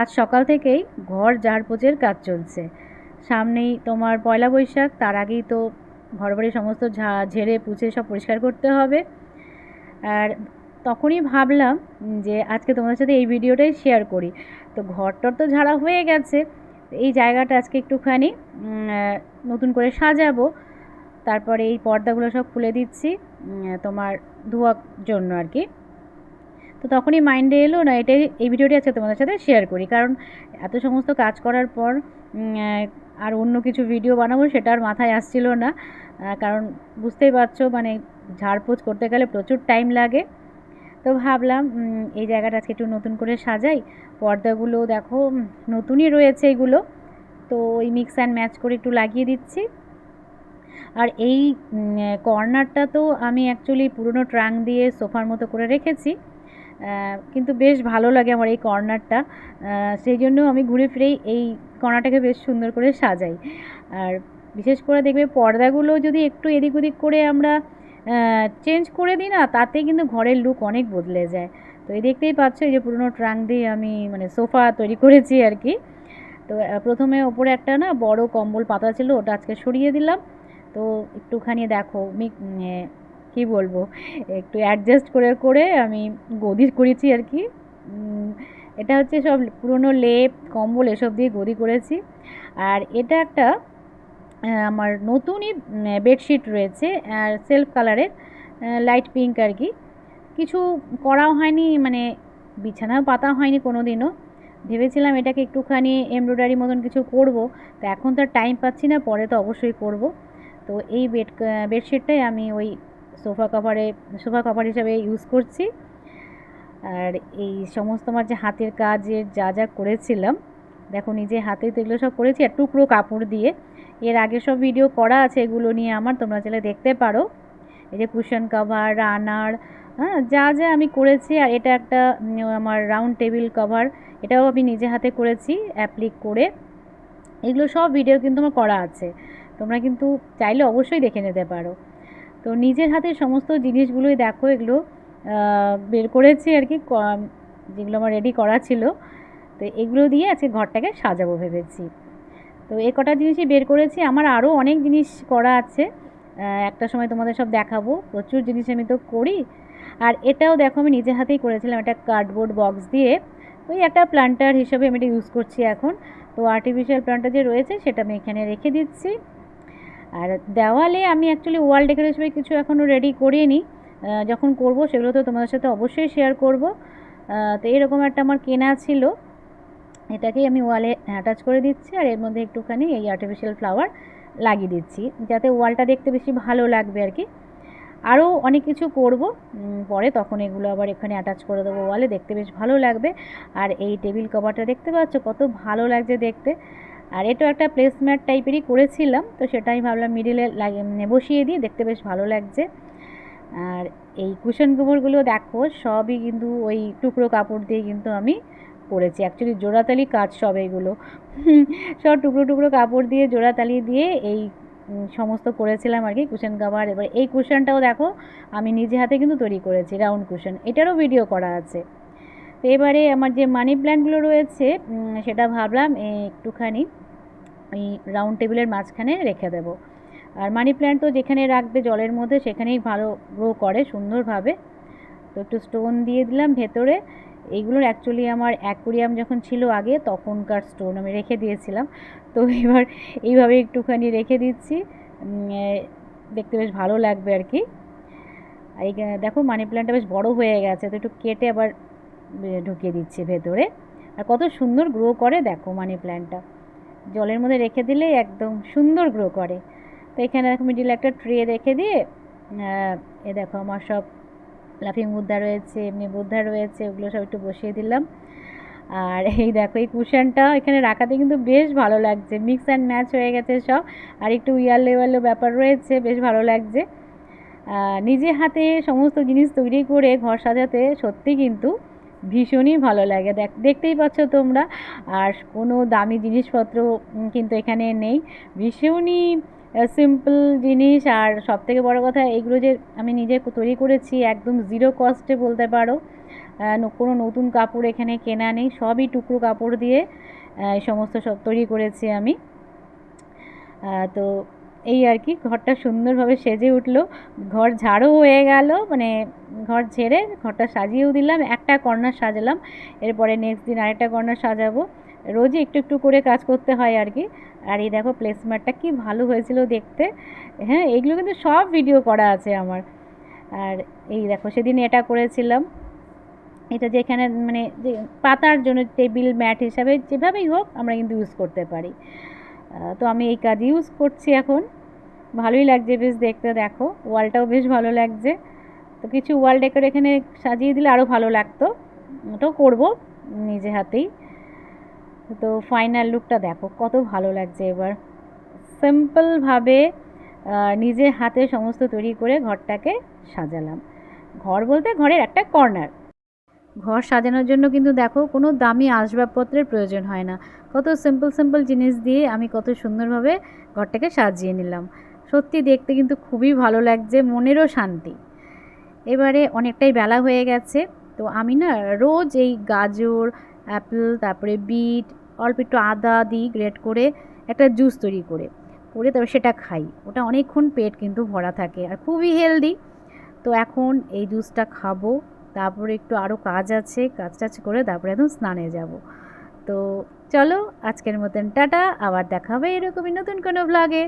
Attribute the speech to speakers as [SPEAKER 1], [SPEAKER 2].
[SPEAKER 1] আজ সকাল থেকেই ঘর ঝাড়পোছের কাজ চলছে। সামনেই তোমার পয়লা বৈশাখ, তার আগেই তো ঘর বাড়ি সমস্ত ঝা, ঝেড়ে পুছে সব পরিষ্কার করতে হবে। আর তখনই ভাবলাম যে আজকে তোমাদের সাথে এই ভিডিওটাই শেয়ার করি। তো ঘরটর তো ঝাড়া হয়ে গেছে, এই জায়গাটা আজকে একটুখানি নতুন করে সাজাবো। তারপরে এই পর্দাগুলো সব খুলে দিচ্ছি তোমার ধোয়ার জন্য আর কি। তো তখনই মাইন্ডে এলো, না, এটাই, এই ভিডিওটি আজকে তোমাদের সাথে শেয়ার করি। কারণ এত সমস্ত কাজ করার পর আর অন্য কিছু ভিডিও বানাবো সেটা আর মাথায় আসছিল না। কারণ বুঝতেই পারছ মানে ঝাড়পোছ করতে গেলে প্রচুর টাইম লাগে। তো ভাবলাম এই জায়গাটা আজকে একটু নতুন করে সাজাই। পর্দাগুলো দেখো নতুনই রয়েছে এগুলো। তো ওই মিক্স অ্যান্ড ম্যাচ করে একটু লাগিয়ে দিচ্ছি। আর এই কর্নারটা তো আমি অ্যাকচুয়ালি পুরনো ট্রাঙ্ক দিয়ে সোফার মতো করে রেখেছি। কিন্তু বেশ ভালো লাগে আমার এই কর্নারটা। সেই জন্য আমি ঘুরে ফিরেই এই কর্নারটাকে বেশ সুন্দর করে সাজাই। আর বিশেষ করে দেখবে পর্দাগুলো যদি একটু এদিক ওদিক করে আমরা চেঞ্জ করে দিই না, তাতে কিন্তু ঘরের লুক অনেক বদলে যায়। তো এই দেখতেই পাচ্ছ, এই যে পুরনো ট্রাঙ্ক দিয়ে আমি মানে সোফা তৈরি করেছি আর কি। তো প্রথমে ওপরে একটা না বড় কম্বল পাতা ছিল, ওটা আজকে সরিয়ে দিলাম। তো একটুখানি দেখো কি বলব? একটু অ্যাডজাস্ট করে করে আমি গদি করেছি আর কি। এটা হচ্ছে সব পুরনো লেপ, কম্বল এসব দিয়ে গদি করেছি। আর এটা একটা আমার নতুনই বেডশিট রয়েছে, আর সেলফ কালারের লাইট পিঙ্ক আর কি। কিছু করাও হয়নি মানে বিছানাও পাতা হয়নি কোনো দিনও ভেবেছিলাম এটাকে একটুখানি এমব্রয়ডারি মতন কিছু করব, তো এখন তো টাইম পাচ্ছি না, পরে তো অবশ্যই করব। তো এই বেড বেডশিটটাই আমি ওই সোফা কভারে, সোফা কভার হিসাবে ইউজ করছি। আর এই সমস্ত আমার যে হাতের কাজের যা যা করেছিলাম, দেখো নিজে হাতে তো এগুলো সব করেছি, আর টুকরো কাপড় দিয়ে। এর আগে সব ভিডিও করা আছে এগুলো নিয়ে আমার, তোমরা চাইলে দেখতে পারো। এই যে কুশন কভার রানার হ্যাঁ যা যা আমি করেছি, আর এটা একটা আমার রাউন্ড টেবিল কভার এটাও আমি নিজে হাতে করেছি অ্যাপ্লিক করে। এগুলো সব ভিডিও কিন্তু আমার করা আছে। তোমরা কিন্তু চাইলে অবশ্যই দেখে নিতে পারো। তো নিজের হাতে সমস্ত জিনিসগুলোই দেখো, এগুলো বের করেছি আর কি যেগুলো আমার রেডি করা ছিল। তো এগুলো দিয়ে আজকে ঘরটাকে সাজাবো ভেবেছি। তো এ কটা জিনিসই বের করেছি। আমার আরও অনেক জিনিস করা আছে। একটা সময় তোমাদের সব দেখাবো। প্রচুর জিনিস আমি তো করি। আর এটাও দেখো, আমি নিজে হাতেই করেছিলাম একটা কার্ডবোর্ড বক্স দিয়ে। ওই একটা প্ল্যান্টার হিসেবে আমি এটা ইউজ করছি এখন। তো আর্টিফিশিয়াল প্লান্টার যে রয়েছে, সেটা আমি এখানে রেখে দিচ্ছি। আর দেওয়ালে আমি অ্যাকচুয়ালি ওয়াল ডেকোরেশনের কিছু এখনও রেডি করিনি। যখন করব সেগুলো তো তোমাদের সাথে অবশ্যই শেয়ার করব। তো এরকম একটা আমার কেনা ছিল। এটাকেই আমি ওয়ালে অ্যাটাচ করে দিচ্ছি আর এর মধ্যে একটুখানি এই আর্টিফিশিয়াল ফ্লাওয়ার লাগিয়ে দিচ্ছি, যাতে ওয়ালটা দেখতে বেশি ভালো লাগবে আর কি। আরও অনেক কিছু করব। পরে তখন এগুলো আবার এখানে অ্যাটাচ করে দেবো ওয়ালে দেখতে বেশ ভালো লাগবে। আর এই টেবিল কভারটা দেখতে পাচ্ছ? কত ভালো লাগছে দেখতে। আর এটা একটা প্লেসম্যাট টাইপেরই করেছিলাম, তো সেটা আমি ভাবলাম মিডিলে লাগিয়ে বসিয়ে দিই, দেখতে বেশ ভালো লাগছে। আর এই কুশন কভারগুলো দেখো, সবই কিন্তু ওই টুকরো কাপড় দিয়ে কিন্তু আমি করেছি অ্যাকচুয়ালি জোড়াতালি কাজ সব এইগুলো সব টুকরো টুকরো কাপড় দিয়ে, জোড়াতালি দিয়ে এই সমস্ত করেছিলাম আর কি কুশন কাভার এবার এই কুশনটাও দেখো, আমি নিজে হাতে কিন্তু তৈরি করেছি রাউন্ড কুশন এটারও ভিডিও করা আছে। তো এবারে আমার যে মানি প্ল্যান্টগুলো রয়েছে সেটা ভাবলাম একটুখানি এই রাউন্ড টেবিলের মাঝখানে রেখে দেবো। আর মানি প্ল্যান্ট তো যেখানে রাখবে জলের মধ্যে সেখানেই ভালো গ্রো করে সুন্দরভাবে। তো একটু স্টোন দিয়ে দিলাম ভেতরে। এইগুলোর অ্যাকচুয়ালি আমার অ্যাকোরিয়াম যখন ছিল আগে, তখনকার স্টোন আমি রেখে দিয়েছিলাম। তো এবার এইভাবে একটুখানি রেখে দিচ্ছি। দেখতে বেশ ভালো লাগবে আর কি। এই, দেখো মানি প্ল্যান্টটা বেশ বড় হয়ে গেছে। তো একটু কেটে আবার ঢুকিয়ে দিচ্ছে ভেতরে। আর কত সুন্দর গ্রো করে দেখো মানি প্ল্যান্টটা জলের মধ্যে রেখে দিলে একদম সুন্দর গ্রো করে। তো এখানে দেখো মিডিল একটা ট্রে রেখে দিয়ে এ দেখো আমার সব লাফিং বুদ্ধা রয়েছে, এমনি বুদ্ধা রয়েছে, ওগুলো সব একটু বসিয়ে দিলাম। আর এই দেখো এই কুশনটা এখানে রাখাতে কিন্তু বেশ ভালো লাগছে। মিক্স অ্যান্ড ম্যাচ হয়ে গেছে সব। আর একটু ইয়ার লেভেলও ব্যাপার রয়েছে, বেশ ভালো লাগছে। নিজে হাতে সমস্ত জিনিস তৈরি করে ঘর সাজাতে সত্যি কিন্তু ভীষণই ভালো লাগে। দেখ, দেখতেই পাচ্ছ তোমরা। আর কোনো দামি জিনিসপত্র কিন্তু এখানে নেই। ভীষণই সিম্পল জিনিস। আর সব থেকে বড়ো কথা এইগুলো যে আমি নিজে তৈরি করেছি, একদম জিরো কস্টে বলতে পারো। কোনো নতুন কাপড় এখানে কেনা নেই। সবই টুকরো কাপড় দিয়ে সমস্ত সব তৈরি করেছি আমি। তো এই আর কি, ঘরটা সুন্দরভাবে সেজে উঠল। ঘর ঝাড়ু হয়ে গেল মানে ঘর ঝেড়ে ঘরটা সাজিয়েও দিলাম, একটা কর্নার সাজালাম। এরপরে নেক্সট দিন আরেকটা কর্নার সাজাবো। রোজই একটু একটু করে কাজ করতে হয় আর কি। আর এই দেখো প্লেসমার্টটা কি ভালো হয়েছিল দেখতে। হ্যাঁ এইগুলো কিন্তু সব ভিডিও করা আছে আমার। আর এই দেখো সেদিন এটা করেছিলাম। এটা যেখানে মানে যে পাতার জন্য টেবিল ম্যাট হিসাবে যেভাবেই হোক আমরা কিন্তু ইউজ করতে পারি। তো আমি এই কাজ ইউজ করছি এখন। ভালোই লাগছে বেশ দেখতে, দেখো। ওয়ালটাও বেশ ভালো লাগছে। তো কিছু ওয়াল ডেকোর এখানে সাজিয়ে দিলে আরও ভালো লাগতো। ওটাও করব নিজে হাতেই। তো ফাইনাল লুকটা দেখো, কত ভালো লাগছে এবার। সিম্পলভাবে নিজে হাতে সমস্ত তৈরি করে ঘরটাকে সাজালাম। ঘর বলতে ঘরের একটা কর্নার ঘর সাজানোর জন্য কিন্তু দেখো কোনো দামি আসবাবপত্রের প্রয়োজন হয় না। কত সিম্পল সিম্পল জিনিস দিয়ে আমি কত সুন্দরভাবে ঘরটাকে সাজিয়ে নিলাম। সত্যি দেখতে কিন্তু খুবই ভালো লাগছে, মনেরও শান্তি। এবারে অনেকটাই বেলা হয়ে গেছে, তো আমি না রোজ এই গাজর অ্যাপেল তারপরে বিট, অল্প একটু আদা দিই গ্রেট করে একটা জুস তৈরি করে করে তবে সেটা খাই। ওটা অনেকক্ষণ পেট কিন্তু ভরা থাকে আর খুবই হেলদি তো এখন এই জুসটা খাব। তারপরে একটু আরও কাজ আছে, কাজ টাজ করে তারপরে একদম স্নানে যাব। তো চলো আজকের মতন টাটা, আবার দেখা হবে এরকমই নতুন কোনো ব্লগে